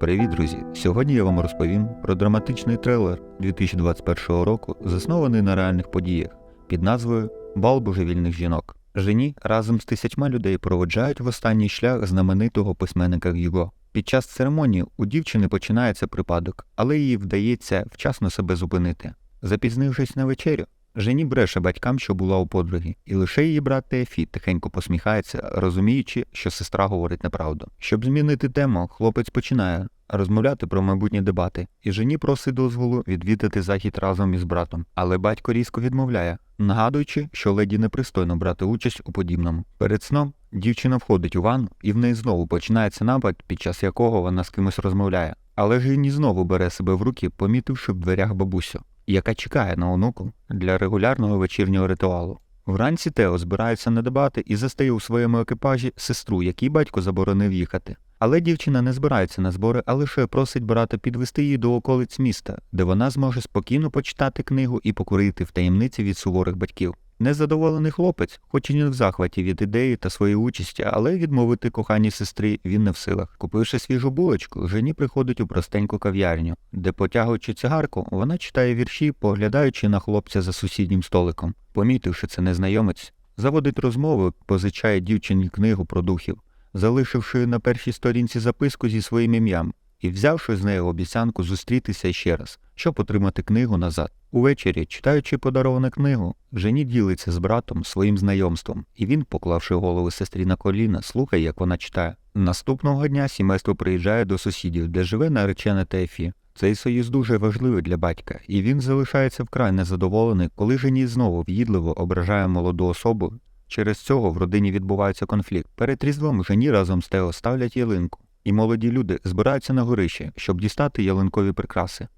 Привіт, друзі! Сьогодні я вам розповім про драматичний трилер 2021 року, заснований на реальних подіях під назвою Бал божевільних жінок. Жені разом з тисячма людей проводжають в останній шлях знаменитого письменника Гюго. Під час церемонії у дівчини починається припадок, але їй вдається вчасно себе зупинити. Запізнившись на вечерю, Жені бреше батькам, що була у подруги, і лише її брат Теофі тихенько посміхається, розуміючи, що сестра говорить неправду. Щоб змінити тему, хлопець починає розмовляти про майбутні дебати, і жені просить дозволу відвідати захід разом із братом. Але батько різко відмовляє, нагадуючи, що леді непристойно брати участь у подібному. Перед сном дівчина входить у ванну, і в неї знову починається напад, під час якого вона з кимось розмовляє. Але Жені знову бере себе в руки, помітивши в дверях бабусю яка чекає на онуку для регулярного вечірнього ритуалу. Вранці Тео збирається на дебати і застає у своєму екіпажі сестру, якій батько заборонив їхати. Але дівчина не збирається на збори, а лише просить брата підвести її до околиць міста, де вона зможе спокійно почитати книгу і покурити в таємниці від суворих батьків. Незадоволений хлопець, хоч і не в захваті від ідеї та своєї участі, але відмовити коханій сестрі він не в силах. Купивши свіжу булочку, жені приходить у простеньку кав'ярню, де, потягуючи цигарку, вона читає вірші, поглядаючи на хлопця за сусіднім столиком. Помітивши це незнайомець, заводить розмову, позичає дівчині книгу про духів, залишивши на першій сторінці записку зі своїм ім'ям і взявши з неї обіцянку зустрітися ще раз, щоб отримати книгу назад. Увечері, читаючи подаровану книгу, Жені ділиться з братом своїм знайомством, і він, поклавши голову сестрі на коліна, слухає, як вона читає. Наступного дня сімейство приїжджає до сусідів, де живе наречена Тефі. Цей союз дуже важливий для батька, і він залишається вкрай незадоволений, коли жені знову в'їдливо ображає молоду особу. Через цього в родині відбувається конфлікт. Перед різдвом жені разом з Тео ставлять ялинку і молоді люди збираються на горище, щоб дістати ялинкові прикраси.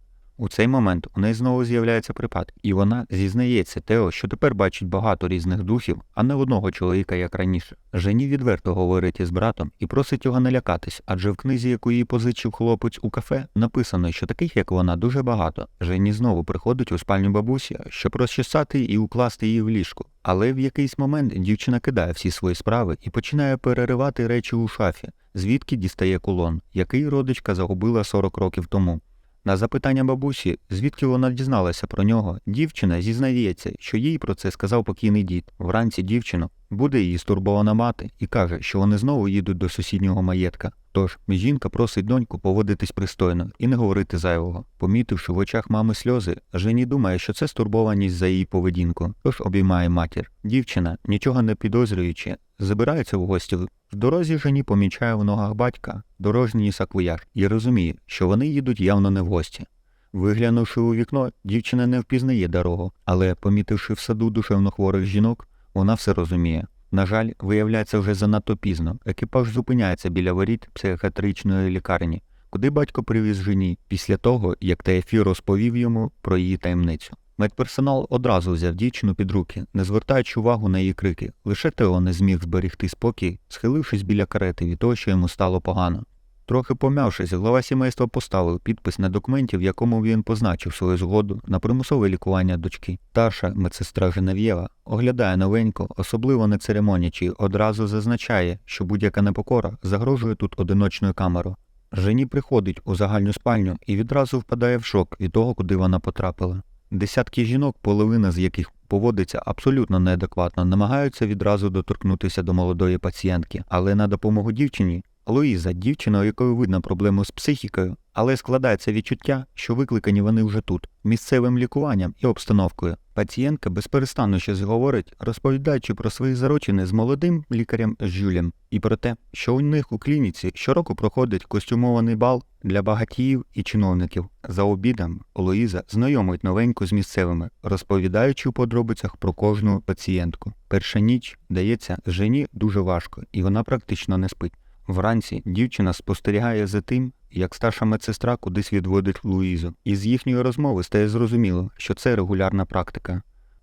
У цей момент у неї знову з'являється припад, і вона зізнається Тео, що тепер бачить багато різних духів, а не одного чоловіка, як раніше. Жені відверто говорить із братом і просить його не лякатись, адже в книзі, яку їй позичив хлопець у кафе, написано, що таких, як вона, дуже багато. Жені знову приходить у спальню бабусі, щоб розчесати і укласти її в ліжку. Але в якийсь момент дівчина кидає всі свої справи і починає переривати речі у шафі, звідки дістає кулон, який родичка загубила 40 років тому. На запитання бабусі, звідки вона дізналася про нього, дівчина зізнається, що їй про це сказав покійний дід. Вранці дівчину буде її стурбована мати і каже, що вони знову їдуть до сусіднього маєтка. Тож жінка просить доньку поводитись пристойно і не говорити зайвого. Помітивши в очах мами сльози, Жені думає, що це стурбованість за її поведінку, тож обіймає матір. Дівчина, нічого не підозрюючи, забирається в гості. В дорозі жені помічає в ногах батька дорожній саквояж і розуміє, що вони їдуть явно не в гості. Виглянувши у вікно, дівчина не впізнає дорогу, але, помітивши в саду душевно хворих жінок, вона все розуміє. На жаль, виявляється вже занадто пізно. Екіпаж зупиняється біля воріт психіатричної лікарні, куди батько привіз жені після того, як Теофі розповів йому про її таємницю. Медперсонал одразу взяв дівчину під руки, не звертаючи увагу на її крики. Лише Тео не зміг зберегти спокій, схилившись біля карети від того, що йому стало погано. Трохи пом'явшись, глава сімейства поставив підпис на документі, в якому він позначив свою згоду на примусове лікування дочки. Старша медсестра Женев'єва оглядає новенько, особливо не церемонячи, одразу зазначає, що будь-яка непокора загрожує тут одиночною камерою. Жені приходить у загальну спальню і відразу впадає в шок від того, куди вона потрапила. Десятки жінок, половина з яких поводиться абсолютно неадекватно, намагаються відразу доторкнутися до молодої пацієнтки, але на допомогу дівчині Луїза, дівчина, у якої видно проблему з психікою, але складається відчуття, що викликані вони вже тут, місцевим лікуванням і обстановкою. Пацієнтка безперестанно щось говорить, розповідаючи про свої заручини з молодим лікарем Жюлем і про те, що у них у клініці щороку проходить костюмований бал для багатіїв і чиновників. За обідом Луїза знайомить новеньку з місцевими, розповідаючи у подробицях про кожну пацієнтку. Перша ніч дається жені дуже важко, і вона практично не спить. Вранці дівчина спостерігає за тим, як старша медсестра кудись відводить Луїзу. Із їхньої розмови стає зрозуміло, що це регулярна практика.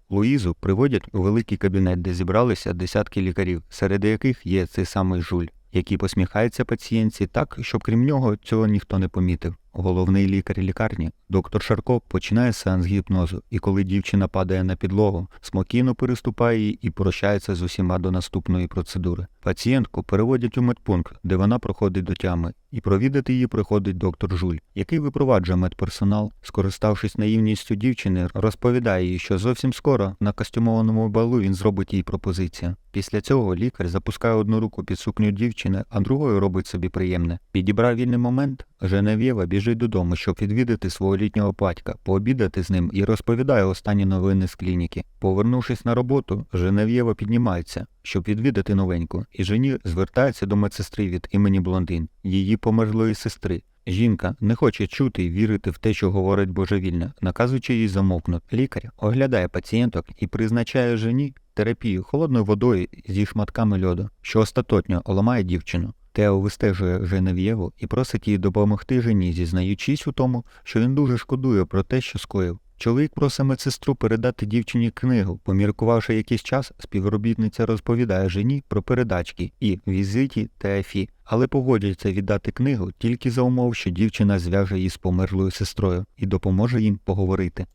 Луїзу приводять у великий кабінет, де зібралися десятки лікарів, серед яких є цей самий жуль, який посміхається пацієнтці так, щоб крім нього цього ніхто не помітив. Головний лікар лікарні, доктор Шарко починає сеанс гіпнозу, і коли дівчина падає на підлогу, спокійно переступає її і прощається з усіма до наступної процедури. Пацієнтку переводять у медпункт, де вона проходить до тями, і провідати її приходить доктор Жуль, який випроваджує медперсонал, скориставшись наївністю дівчини, розповідає їй, що зовсім скоро на костюмованому балу він зробить їй пропозицію. Після цього лікар запускає одну руку під сукню дівчини, а другою робить собі приємне. Підібрав вільний момент, Женев'єва біжить додому, щоб відвідати свого літнього батька, пообідати з ним і розповідає останні новини з клініки. Повернувшись на роботу, Женев'єва піднімається, щоб відвідати новеньку, і жені звертається до медсестри від імені Блондин, її померлої сестри. Жінка не хоче чути і вірити в те, що говорить божевільно, наказуючи їй замовкнути. Лікар оглядає пацієнток і призначає жені терапію холодною водою зі шматками льоду, що остаточно ламає дівчину. Тео вистежує Женев'єву і просить її допомогти жені, зізнаючись у тому, що він дуже шкодує про те, що скоїв. Чоловік просить медсестру передати дівчині книгу. Поміркувавши якийсь час, співробітниця розповідає жені про передачки і візиті та ефі, але погоджується віддати книгу тільки за умов, що дівчина зв'яже її з померлою сестрою і допоможе їм поговорити.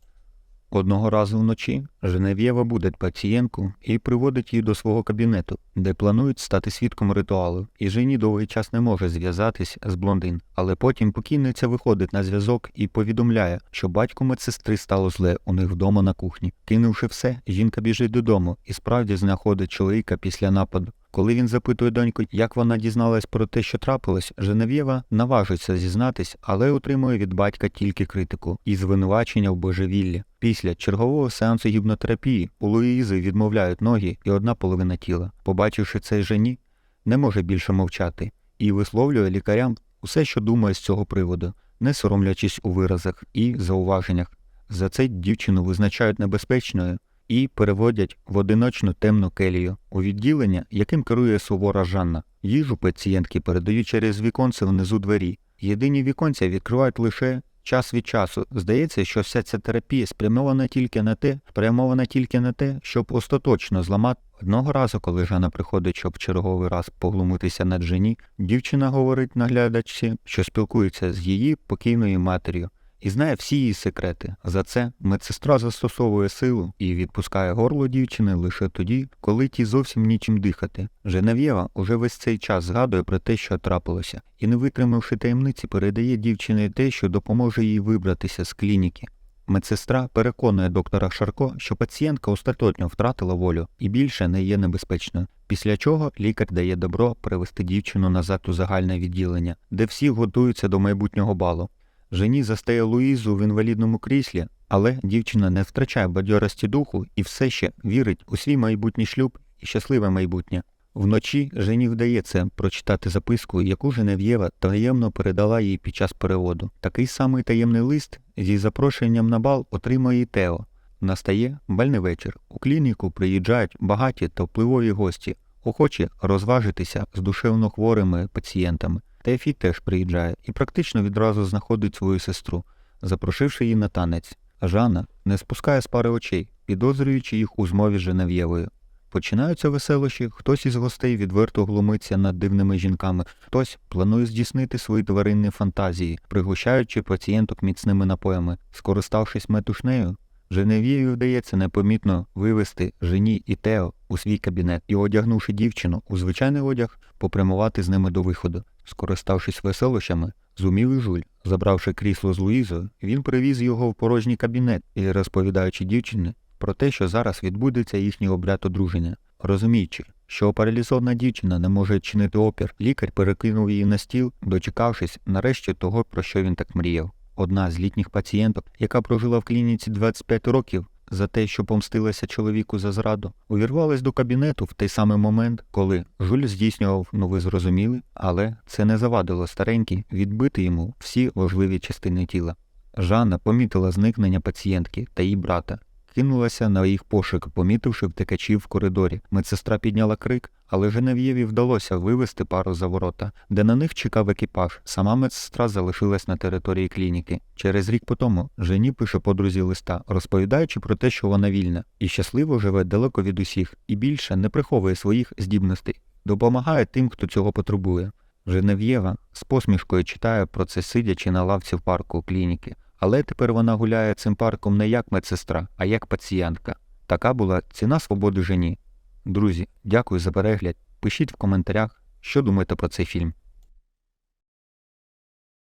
Одного разу вночі Женев'єва будить пацієнтку і приводить її до свого кабінету, де планують стати свідком ритуалу, і Жені довгий час не може зв'язатись з блондин. Але потім покійниця виходить на зв'язок і повідомляє, що батьку медсестри стало зле у них вдома на кухні. Кинувши все, жінка біжить додому і справді знаходить чоловіка після нападу. Коли він запитує доньку, як вона дізналась про те, що трапилось, Женев'єва наважиться зізнатись, але отримує від батька тільки критику і звинувачення в божевіллі. Після чергового сеансу гіпнотерапії у Луїзи відмовляють ноги і одна половина тіла. Побачивши це жені, не може більше мовчати і висловлює лікарям усе, що думає з цього приводу, не соромлячись у виразах і зауваженнях. За це дівчину визначають небезпечною і переводять в одиночну темну келію у відділення, яким керує сувора Жанна. Їжу пацієнтки передають через віконце внизу двері. Єдині віконця відкривають лише час від часу. Здається, що вся ця терапія спрямована тільки на те, спрямована тільки на те, щоб остаточно зламати. Одного разу, коли Жанна приходить, щоб черговий раз поглумитися над жені, дівчина говорить наглядачці, що спілкується з її покійною матір'ю і знає всі її секрети. За це медсестра застосовує силу і відпускає горло дівчини лише тоді, коли ті зовсім нічим дихати. Женев'єва уже весь цей час згадує про те, що трапилося, і, не витримавши таємниці, передає дівчині те, що допоможе їй вибратися з клініки. Медсестра переконує доктора Шарко, що пацієнтка остаточно втратила волю і більше не є небезпечною. Після чого лікар дає добро привести дівчину назад у загальне відділення, де всі готуються до майбутнього балу. Жені застає Луїзу в інвалідному кріслі, але дівчина не втрачає бадьорості духу і все ще вірить у свій майбутній шлюб і щасливе майбутнє. Вночі Жені вдається прочитати записку, яку Женев'єва таємно передала їй під час переводу. Такий самий таємний лист зі запрошенням на бал отримує і Тео. Настає бальний вечір. У клініку приїжджають багаті та впливові гості, охочі розважитися з душевно хворими пацієнтами. Тефі теж приїжджає і практично відразу знаходить свою сестру, запрошивши її на танець. Жанна не спускає з пари очей, підозрюючи їх у змові з Женев'євою. Починаються веселощі, хтось із гостей відверто глумиться над дивними жінками, хтось планує здійснити свої тваринні фантазії, пригощаючи пацієнток міцними напоями. Скориставшись метушнею, Женев'єві вдається непомітно вивести жені і Тео у свій кабінет і, одягнувши дівчину у звичайний одяг, попрямувати з ними до виходу. Скориставшись веселощами, зумів і жуль. Забравши крісло з Луїзою, він привіз його в порожній кабінет і, розповідаючи дівчині про те, що зараз відбудеться їхній обряд одруження. Розуміючи, що паралізована дівчина не може чинити опір, лікар перекинув її на стіл, дочекавшись нарешті того, про що він так мріяв. Одна з літніх пацієнток, яка прожила в клініці 25 років, за те, що помстилася чоловіку за зраду, увірвалась до кабінету в той самий момент, коли Жуль здійснював, ну ви зрозуміли, але це не завадило старенькій відбити йому всі важливі частини тіла. Жанна помітила зникнення пацієнтки та її брата, кинулася на їх пошук, помітивши втекачів в коридорі. Медсестра підняла крик, але Женев'єві вдалося вивести пару за ворота, де на них чекав екіпаж. Сама медсестра залишилась на території клініки. Через рік по тому Жені пише подрузі листа, розповідаючи про те, що вона вільна і щасливо живе далеко від усіх, і більше не приховує своїх здібностей, допомагає тим, хто цього потребує. Женев'єва з посмішкою читає про це сидячи на лавці в парку клініки, але тепер вона гуляє цим парком не як медсестра, а як пацієнтка. Така була ціна свободи жені. Друзі, дякую за перегляд. Пишіть в коментарях, що думаєте про цей фільм.